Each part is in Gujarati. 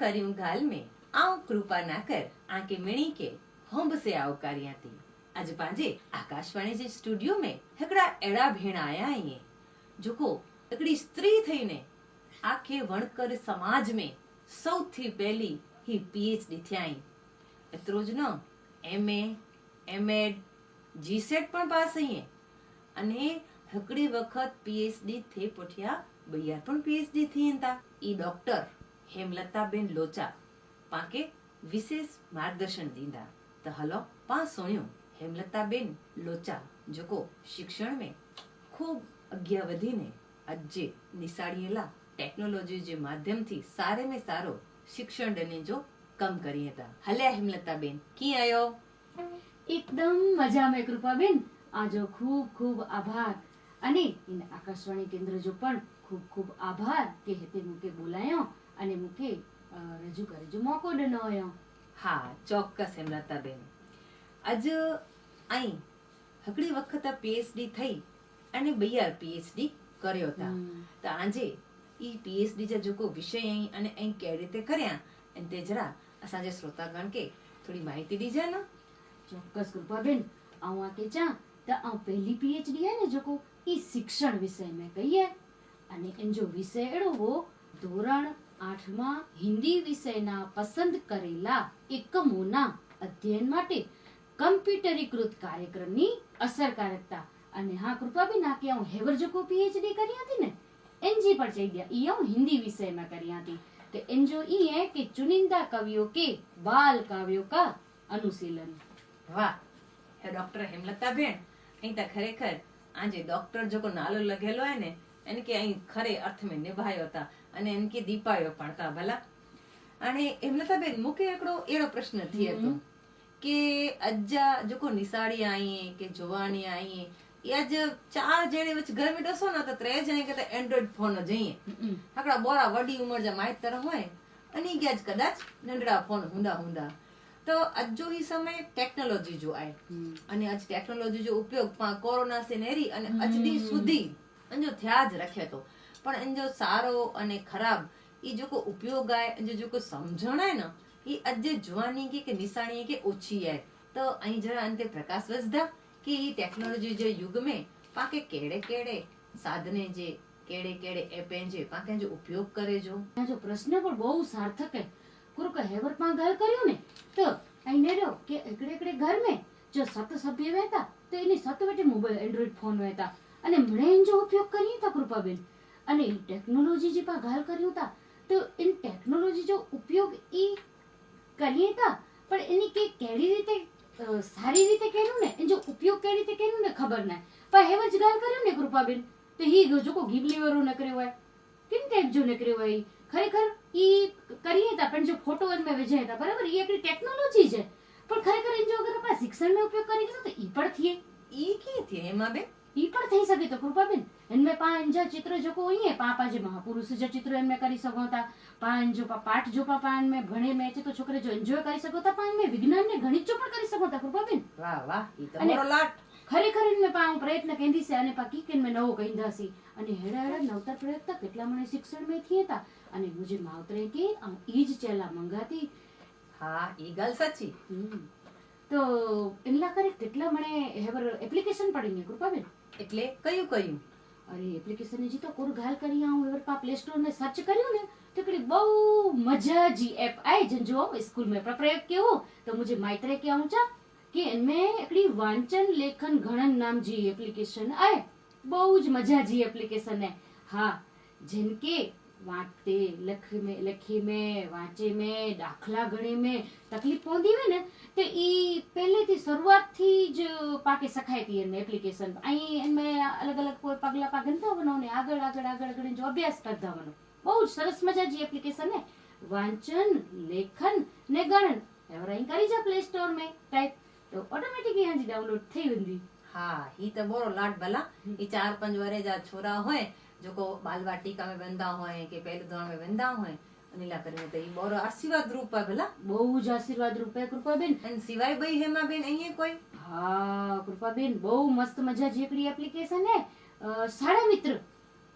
કર્યું ગાલ મેં. આવ કૃપા ના કર. આંકે મિણી કે હોંબ સે આવકાર્યા તી આજ પાંજે આકાશવાણી જે સ્ટુડિયો મેં, હકડા એડા ભેણ આયા અહીં જોકો એકડી સ્ત્રી થઈને આખે વણકર સમાજ મેં સૌથી પહેલી હી પીએચડી થયાઈ. એટલો જ ન એમએ એમએડ જીસેટ પણ પાસ અહીં અને હકડી વખત પીએચડી થઈ પોઠિયા, બૈયાર પણ પીએચડી થઈ હતા ઈ ડોક્ટર હેમલતાબેન લોચા પાકે વિશેષ માર્ગદર્શન દીंदा તો હલો, પા સુણ્યું. હેમલતાબેન લોચા, જોકો શિક્ષણ મેં ખૂબ અગ્યા વધીને આજે નિસાળીએલા ટેકનોલોજી જે માધ્યમથી સારે મેં સારો શિક્ષણ ડને જો કમ કરી હતા હલે હેમલતાબેન કી આયો? એકદમ મજા મેં કૃપાબેન આજો ખૂબ ખૂબ આભાર. અને આકાશવાણી કેન્દ્ર જો પણ ખૂબ ખૂબ આભાર કે હેતે મુકે બોલાયો અને મૂકે રજૂ કરજો મોકો ડનોયો હા ચોક્કસ હેમલતાબેન આજ અહીં હકડી વખત પીએચડી થઈ અને બીઆર પીએચડી કર્યો હતા તો આજે એ પીએચડી જે જોકો વિષય અહીં અને અહીં કેવી રીતે કર્યા અને તે જરા અસાજે શ્રોતાગણ કે થોડી માહિતી દીજે ને. ચોક્કસ કૃપાબેન. આવું આ કે ચા? તો આ પહેલી પીએચડી હે ને જોકો એ શિક્ષણ વિષય મેં કહીએ. અને એનો વિષય એડો હો ધોરણ આઠમાં હિન્દી વિષયના પસંદ કરેલા એકમોના અધ્યયન માટે કમ્પ્યુટરીકૃત કાર્યક્રમની અસરકારકતા. અને હા, કૃપાબેન, આ કે હું હેવરજકો પીએચડી કરી હતી ને? એનજી પર જઈ ગયા. ઈ હું હિન્દી વિષયમાં કરી હતી. તો એન જો ઈ હે કે ચુનિંદા કવિઓ કે બાલ કાવ્યો કા અનુશીલન. વાહ. ડોક્ટર હેમલતાબેન, અહીં તો ખરેખર આજે ડોક્ટર જેકો નાલો લગેલો હે ને, એને કે અહીં ખરે અર્થ મેં નિભાયો હતા અને એમ કે દીપાયો પણ તા ભલા. અને એમના બેન મુકે એકડો એડો પ્રશ્ન થયો હતો કે અજ્જા જોકો નિસાળી આઈએ કે જોવાની આઈએ આજ ચાર જણે વચ્ચે ઘર મેં ડસો ને તો ત્રણ જણે કરતા એન્ડ્રોઈડ ફોન જઈએ. આકડા બોરા વડી ઉંમર જે માહિતર હોય અને ગયા જ કદાચ નંદડા ફોન હુંડા હુંડા તો અજો ઈ સમય ટેકનોલોજી જો આય અને આજ ટેકનોલોજી જો ઉપયોગ કોરોના સિનેરી અને આજની સુધી અંજો ધ્યાજ રખે તો. પણ એનો જો સારો અને ખરાબ એ જો કોઈ ઉપયોગ આય, જો કોઈ સમજણાય ને એ આજે જોવાની કે નિશાની કે ઓછી આય. તો અહીં જરા અંતે પ્રકાશ વસદા કે એ ટેકનોલોજી જે યુગ મેં પાકે કેડે કેડે સાધને જે કેડે કેડે એપે જે પાકે જો ઉપયોગ કરે જો. જો પ્રશ્ન પણ બહુ સાર્થક હે. કુરુ કે હેવરમાં ગલ કર્યું ને, તો અહીં નેરો કે એકડે એકડે ઘર મે જો સત સભ્ય વહેતા, તો એની સત વેટે મોબાઈલ એન્ડ્રોઈડ ફોન વહેતા. અને મણે જો ઉપયોગ કરીએ તા કૃપાબેન? અને એ ટેકનોલોજી જે ગાલ કર્યું હતા તો એ ટેકનોલોજી જો ઉપયોગ એ કરીએ તા, પણ એની કે કેવી રીતે સારી રીતે કર્યું ને? એનો જો ઉપયોગ કેવી રીતે કેનું ને ખબર ના. પણ હેવ જ ગાલ કર્યું ને કૃપાબેન, તો હી જો કો લેવરો વાળો કર્યો હોય, કેમ ટાઈપ જો નીકળ્યો હોય ઈ? ખરેખર એ કરીએ તા, પણ જો ફોટો અને મેં વેચાય તા, બરાબર? એ આપણી ટેકનોલોજી છે. પણ ખરેખર એનો જો અગર આપણે શિક્ષણનો ઉપયોગ કરી ગયો તો એ પણ થઈએ એ કી થઈએ એમાં બે ઈ પણ થઈ શકે તો કૃપાબેન. એનમે પાંજ ચિત્ર જોકો કોઈ હે પાપા જે મહાપુરુષ જે ચિત્ર એનમે કરી શકો તા પાન જો પાઠ જો પાન મે ભણે મે છે તો છોકરે જો એન્જોય કરી શકો તા પાન મે વિજ્ઞાન ને ગણિત જો પણ કરી શકો હતા કૃપાબેન. વાહ વાહ ઈ તો લાટ. ખરેખર એમને પા હું પ્રયત્ન કેંદી છે અને પા કીકેન મેં નવો કહીંદાસી અને હેડા હેડા નવતર પ્રયત્ન કેટલા મને શિક્ષણ મેં થી તા અને મુજે માવતરે કે આમ ઈ જ ચેલા મંગાતી. હા ઈ ગલ સાચી. તો એટલા કરે કેટલા મને હેવર એપ્લિકેશન પડી ને કૃપાબેન? એટલે કયું કયું અરે એપ્લિકેશન જે તો કોર ઘાલ કરી આવું એવર પા પ્લે સ્ટોર ને સર્ચ કર્યું ને, તો કડી બહુ મજા જી એપ આય જન જો સ્કૂલ મે પ્રયોગ કેવો. તો મુજે માઈત્રે કે આવું ચા કે મે એકડી વાંચન, લેખન ગણન નામ જી એપ્લિકેશન આય, બહુ જ મજા જી એપ્લિકેશન હે હા, જેમ કે વાંચતે લખી મેં લખી મેં વાંચે મેં દાખલા ગણે મેં તકલીફ પહોંચી હોય ને તો એ પહેલેથી શરૂઆતથી જ પાકે સખાય હતી એને એપ્લિકેશન અહીં મેં અલગ અલગ કોઈ પગલાં પા ગંધાવવાનો ને આગળ આગળ આગળ ગણીને જો અભ્યાસ કરધાવવાનો બહુ જ સરસ મજા જે એપ્લિકેશન ને વાંચન લેખન ને ગણન. એવરાઈ કરી જા પ્લે સ્ટોર મેં ટાઈપ તો ઓટોમેટિક અહીંયા જ ડાઉનલોડ થઈ ઊંધી હા ઈ તો બોરો લાડ ભલા ઈ ચાર પાંચ વરે જ આ છોરા હોય જેકો બાલવાટિકા में वेंदा હોય કે પહેલું ધોરણ में वेंदा હોય અનિલા કરીને તો ઈ બોર આશીર્વાદ રૂપ आहे ભલા બહુ જ આશીર્વાદ રૂપે કૃપાબેન અને સિવાય ભાઈ હેમાં બેન અહીંયા કોઈ હા કૃપાબેન બહુ મસ્ત મજા જેકડી એપ્લિકેશન હે અ, શાળા મિત્ર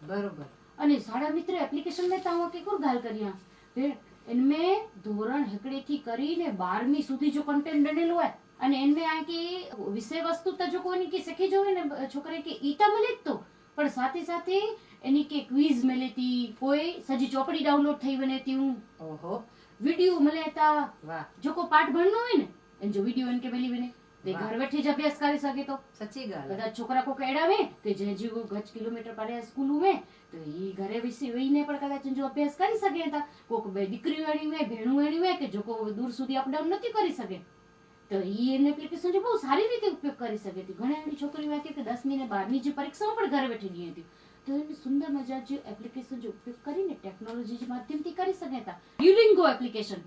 બરોબર અને શાળા મિત્ર એપ્લિકેશન में तव्हां के कुर ॻाल्हि करी आहे भेण इनमें ધોરણ હિકડે થી કરીને બારમી સુધી જો કન્ટેન્ટ ॾिनल आहे અને इनमें आहे કે વિષય વસ્તુ તો જો કોઈની કે શીખી જોવે ને છોકરે કે ઈ તો મળે જ તો પણ સાથે સાથે એની કે ક્વિઝ મળે તી કોઈ સજી ચોપડી ડાઉનલોડ થઈ વને તી ઓહો. વીડિયો મળે તા. વાહ. જો કો પાઠ ભણનો હોય ને એન જો વીડિયો એન કે મળી વને તે ઘર બેઠે જ અભ્યાસ કરી શકે તો. સચ્ચી ગાલ. બધા છોકરા કો કેડાવે કે જે જીવો ગજ કિલોમીટર પાડે સ્કૂલ ઉમે તો ઈ ઘરે વિસી વહીને પણ કદાચ જો અભ્યાસ કરી શકે તા. કોક બે દીકરી એણી હોય ભેણું એણી હોય કે જો કો દૂર સુધી અપડાઉન નથી કરી શકે. તો ઈ એને એપ્લિકેશન જો બહુ સારી રીતે ઉપયોગ કરી શકે હતી ઘણા એવી છોકરીઓ હોય કે દસમી ને બારમી જે પરીક્ષાઓ પણ ઘરે બેઠી ગઈ હતી. તેલની સુંદર મજા જે એપ્લિકેશન જો ઉપયોગ કરીને ટેકનોલોજી માધ્યમથી કરી શકે હતા. યુલિંગો એપ્લિકેશન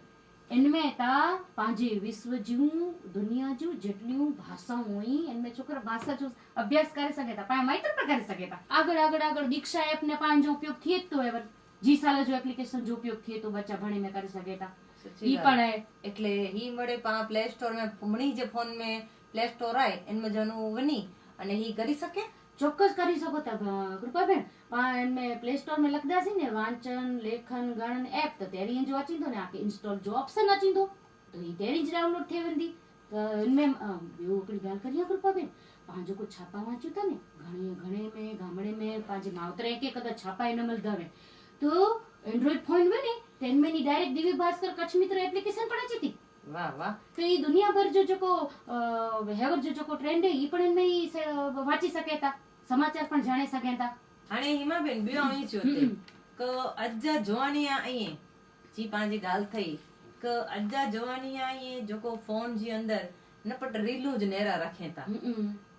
એનમે તા પાંજે વિશ્વ જીવું દુનિયા જીવ ભાષા હોય એનમે છોકરા ભાષા જો અભ્યાસ કરી શકે હતા પણ માહિતી પણ કરી શકે હતા. આગળ આગળ આગળ દીક્ષા એપને પણ જો ઉપયોગ થઈએ તો એવર. જી સાલે જો એપ્લિકેશન જો ઉપયોગ થઈએ તો બચ્ચા ભણીને કરી શકે હતા. ઈ પણ એટલે ઈ મળે પા પ્લે સ્ટોર મે હમણી જે ફોન મે પ્લે સ્ટોર આય એનમાં જનું વની અને ઈ કરી શકે ચોક્કસ કરી શકો કૃપાબેન એમને પ્લે સ્ટોરમાં લખતા છે ને વાંચન લેખન ગણન એપ તો તેરી ઇંજ વાંચીંદો ને આખી ઇન્સ્ટોલ જો ઓપ્શન વાંચીંદો તો એ તેરી જ ડાઉનલોડ થયેલી એમને એવું આપણી ગાલ કરીએ કૃપાબેન પાંજો કોઈ છાપા વાંચ્યું હતા ને ઘણે ઘણે મેં ગામડે મેં પાંજે માવતરે કે કદાચ છાપા એને મળતા તો એન્ડ્રોઈડ ફોન હોય ને તેનમેની ડાયરેક્ટ દિવ્ય ભાસ્કર કચ્છ મિત્ર એપ્લિકેશન પણ હતી. વાહ વાહ. તો એ દુનિયાભર જો જોકો હેવર જો જોકો ટ્રેન્ડ એ પણ એમને વાંચી શકે હતા સમાચાર પણ જાણી શકે તા? અને હિમાબેન બે અહીં છો કે અજ્જા જોવાની આઈએ જી પાંજી ગાલ થઈ. કે અજ્જા જોવાની આઈએ જોકો ફોન જી અંદર નપટ રીલું જ નેરા રાખે તા.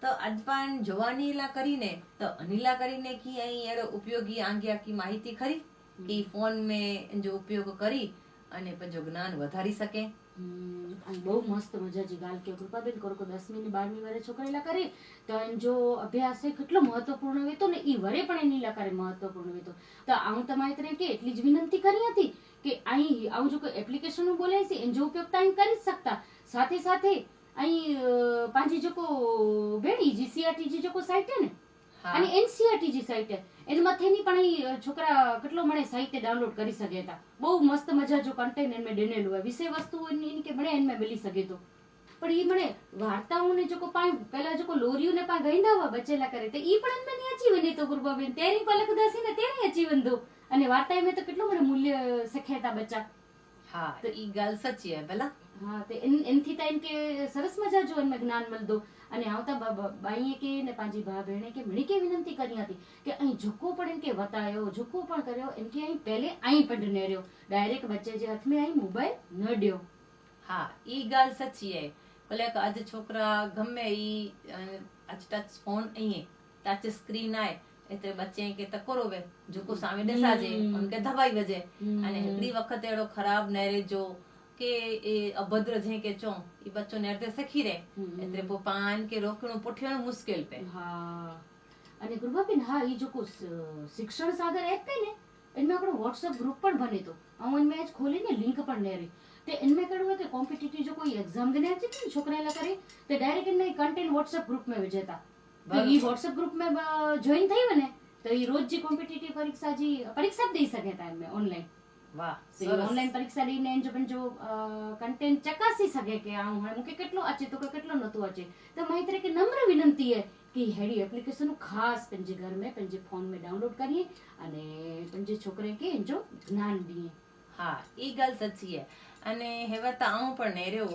તો અજપાન જોવાનીલા કરીને તો અનિલા કરીને કી અહીં એડો ઉપયોગી આંગ્યા કી માહિતી ખરી? કે ફોન મે જો ઉપયોગ કરી અને પછી જ્ઞાન વધારી શકે? બહુ મસ્ત મજા મજાજી ગાલ કે કૃપાબેન કોરકો દસમી ને બારમી વારે છોકરા કરી તો એમ જો અભ્યાસ એ કેટલો મહત્વપૂર્ણ વેતો ને એ વરે પણ એની લકારે મહત્વપૂર્ણ વેતો તો હું તમારી તરફ કે એટલી જ વિનંતી કરી હતી કે અહીં આવું જો કોઈ એપ્લિકેશન બોલે છે, એનો જો ઉપયોગ ટાઈમ કરી જ શકતા સાથે સાથે અહીં પાંજી જો કો બેડી જીસીઆરટી જે જો કો સાઇટ ને. અને એનસીઆરટી જે સાઇટ એનમાંથીની પણ છોકરા કેટલો મળે સાહિત્ય ડાઉનલોડ કરી શકે હતા બહુ મસ્ત મજા જો કન્ટેન્ટ એમાં ડેનેલું હોય. વિષય વસ્તુ એની કે મળે એમાં મળી શકે તો. પણ એ મળે વાર્તાઓને જો કો પેલા જો કો લોરીઓને પણ ગઈંદા હોય, બચેલા કરે, તો એ પણ એમને ની અચી વને તો ગુરુબાબેન. તેરી પલક દસી ને તેરી અચી દો. અને વાર્તા એમાં તો કેટલું મને મૂલ્ય શીખ્યા બચ્ચા. હા તો ઈ ગાલ સચી હે ભલા હા તે એન- એનથી તો એમ કે સરસ મજા જો એમાં જ્ઞાન મળદો અને આવતા બા- બા- બાઈએ કે ને પાંજી ભા બહેણે કે મણી કે વિનંતી કરી હતી કે અહીં ઝુકો પણ એમ કે વતાયો ઝુકો પણ કર્યો એમ કે અહીં પહેલે અહીં પણ નેર્યો. ડાયરેક્ટ બચ્ચે જે હાથમાં અહીં મોબાઈલ ન દ્યો હા ઈ ગાલ સચી હે ભલે કે આજે છોકરા ગમે ઈ આજ ટચ ફોન અહીં ટચ સ્ક્રીન આય. एतिरे बचे के तकोरो वे झुको सामे ॾिसा जे हुनखे दबाई वजे अने हिकिड़ी वक़्तु अहिड़ो ख़राब नहरे जो के ए अभद्र जंहिंखे चऊं हीउ बचो नहर ते सिखी रहे एतिरे पोइ पान खे रोकणो पुठियणो मुश्किल पए हा अने गुरुबा बेन हा हीउ जेको शिक्षण सागर ऐप पई न इनमें हिकिड़ो व्हाट्सअप ग्रुप पण बने थो ऐं इनमें अॼु खोली न लिंक पण नहरे ते इनमें कहिड़ो आहे त कॉम्पिटिटिव जो कोई एग्ज़ाम ॾिना अचे थी छोकिरे लाइ करे त डायरेक्ट हिन कंटेंट व्हाट्सअप ग्रुप में विझे था તો બરાબર. ઈ વોટ્સઅપ ગ્રુપ में જોઈન થઈ હોય ને તો ઈ રોજ જે કોમ્પિટિટિવ પરીક્ષા જી પરીક્ષા જ દઈ શકે તા એમને ઓનલાઈન વાહ તો સરસ. ઓનલાઈન પરીક્ષા દઈને એમ જો પણ જો કન્ટેન્ટ ચકાસી શકે કે આ હું હું કે કેટલો અચે તો કે કેટલો નતો અચે તો મારી તરફ કે નમ્ર વિનંતી है कि हेड़ी एप्लीकेशन નું ખાસ पंहिंजे घर में पंहिंजे फोन में डाउनलोड करिए અને पंहिंजे छोकिरे खे इन जो જ્ઞાન ॾिए હા ઈ ॻाल्हि सची आहे અને હેવા त आऊं પણ नेरियो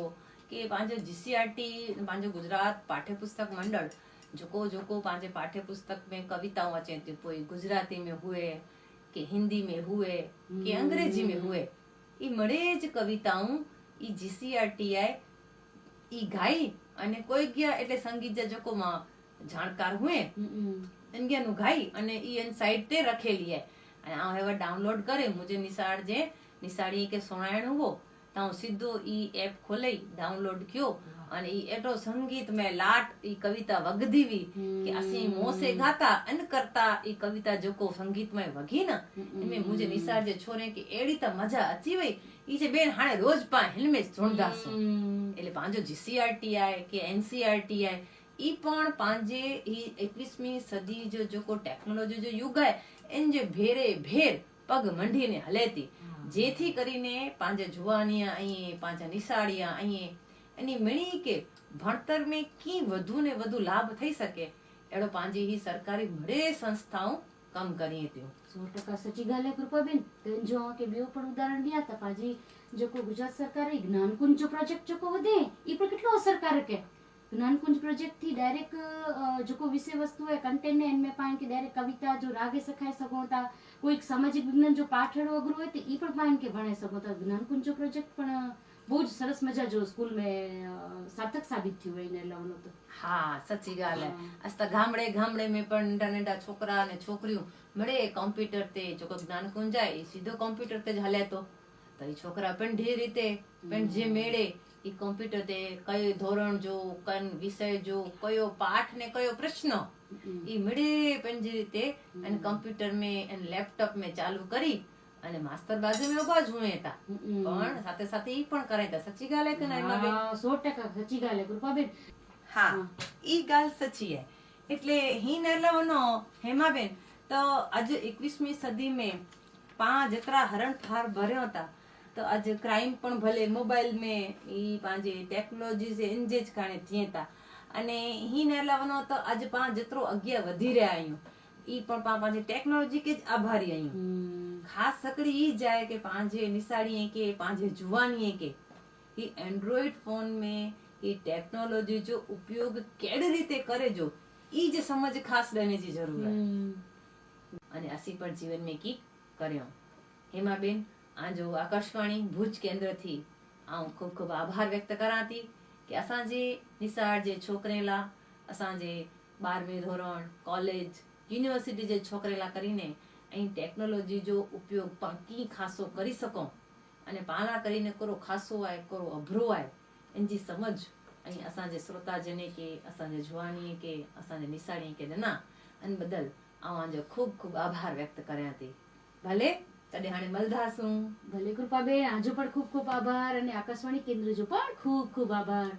કે पंहिंजो जीसीआरटी पंहिंजो गुजरात पाठ्यपुस्तक मंडल जेको जेको पंहिंजे पाठ्य पुस्तक में कविताऊं अचनि थियूं पोइ गुजराती में हुए के हिंदी में हुए के अंग्रेजी में हुए એ મળે જ કવિતાઓ ઈ જીસીઆરટીઆઈ ઈ ગાઈ અને કોઈ ગયા એટલે સંગીત જજકોમાં જાણકાર હુએ ઇન્ડિયાનું ગાઈ અને ઈ એન સાઇટ તે રખેલી હે. અને આ હવે ડાઉનલોડ કરે મુજે નિસાર જે નિસારી કે સોણાયણ હો તાઉ સીધો ઈ એપ ખોલે ડાઉનલોડ કયો. અને ઈ એટો સંગીત મેં લાટ ઈ કવિતા વગધીવી કે અસી મોસે ગાતા અન કરતા ઈ કવિતા જોકો સંગીતમય વગી ન એમે મુજે નિસાર જે છોરે કે એડી તો મજા અચી વઈ ઈ જે બેન હાણે રોજ પા હેલ્મેટ જોણદાસો એટલે પાંજો જીસીઆરટી આય કે એનસીઆરટી આય ઈ પણ પાંજે ઈ એકવીસમી સદી જો જોકો ટેકનોલોજી જો યુગ આય એન જે ભેરે ભેર પગ મંડીને હલેતી. જેથી કરીને પાંજે જુવાનિયા અહીં પાંજા નિસાળિયા અહીં અને મળી કે ભણતર મેં કી વધુ ને વધુ લાભ થઈ શકે? એડો પાંજે ही સરકારી બડે સંસ્થાઓ કામ કરી હતી સો ટકા સચી ગાલે કૃપાબેન. જો કે બેઓ પણ ઉદાહરણ દિયા તા પાજી જોકો ગુજરાત સરકારે જ્ઞાનકુંજ જો પ્રોજેક્ટ જોકો વધે, ઈ પર કેટલો અસરકારક હે? જ્ઞાનકુંજ પ્રોજેક્ટથી ડાયરેક્ટ જોકો વિષય વસ્તુ હે કન્ટેન્ટ ને એનમે પાન કે ડાયરેક્ટ કવિતા જો રાગે સખાય સગોતા કોઈક સામાજિક વિજ્ઞાન જો પાઠળ વગરું હોય તો ઈ પણ પાન કે ભણે સગોતા જ્ઞાનકુંજ પ્રોજેક્ટ પણ બહુ જ સરસ મજા જો સ્કૂલ में સાર્થક સાબિત થયું હોય એને લાવવાનો તો હા સાચી ॻाल्हि आहे अॼु त गामड़े गामड़े में पण नंढा नंढा छोकिरा अने छोकिरियूं मिड़े कॉम्प्यूटर ते जेको ज्ञानकुंज आहे ई सीधो कॉम्प्यूटर ते हले थो त ई छोकिरा पंहिंजी रीते पंहिंजे मेड़े ई कॉम्प्यूटर ते कयो धोरण जो कन विषय जो कयो पाठ ने कयो प्रश्न ई मिड़े पंहिंजी રીતે અને કમ્પ્યુટર में અને લેપટોપ में ચાલુ કરી અને માસ્તર બાજુ મેં ઊભા જ હું હતા. પણ સાથે સાથે ઈ પણ કરે હતા સચી ગાલે કે ના એમાં સો ટકા સચી ગાલે કૃપાબેન હા ઈ ગાલ સચી હે. એટલે હી નરલવનો હેમાબેન તો આજે એકવીસમી સદી મેં પાંચ જેટલા હરણ ફાર ભર્યો હતા. તો આજે ક્રાઇમ પણ ભલે મોબાઈલ મેં ઈ પાંજે ટેકનોલોજી છે એન જે જ કારણે થયા અને હી નરલવનો તો આજે પાંચ જેટલો અગિયાર વધી રહ્યા અહીંયા ઈ પણ પાપાજી ટેકનોલોજી કે જ આભારી અહીં. ખાસ સકડી ઈ જાય કે પાંજે નિશાળીએ કે પાંજે જુવાનીએ કે. ઈ એન્ડ્રોઈડ ફોન મેં ઈ ટેકનોલોજી જો ઉપયોગ કેડી રીતે કરે જો ઈ જે સમજ ખાસ લેને જી જરૂર હે અને આસી પર જીવન મેં કી કર્યો. હેમા બેન આ જો આકાશવાણી ભુજ કેન્દ્રથી આઉં ખૂબ ખૂબ આભાર વ્યક્ત કરાતી કે અસાંજે નિસાર જે છોકરેલા અસાંજે બારમી ધોરણ કોલેજ યુનિવર્સિટી જે છોકરેલા કરીને અહીં ટેકનોલોજી જો ઉપયોગ પાકી ખાસો કરી શકો અને પાલા કરીને કરો ખાસો આય કરો અભરો આય એની જે સમજ અહીં અસાંજે શ્રોતાજને કે અસાંજે જુવાનીએ કે અસાંજે નિશાળીએ કે ના અને બદલ આવાંજો ખૂબ ખૂબ આભાર વ્યક્ત કર્યા હતી ભલે તને હાણે મલધાસું. ભલે કૃપાબેન, આજુ પણ ખૂબ ખૂબ આભાર અને આકાશવાણી કેન્દ્ર જો પણ ખૂબ ખૂબ આભાર.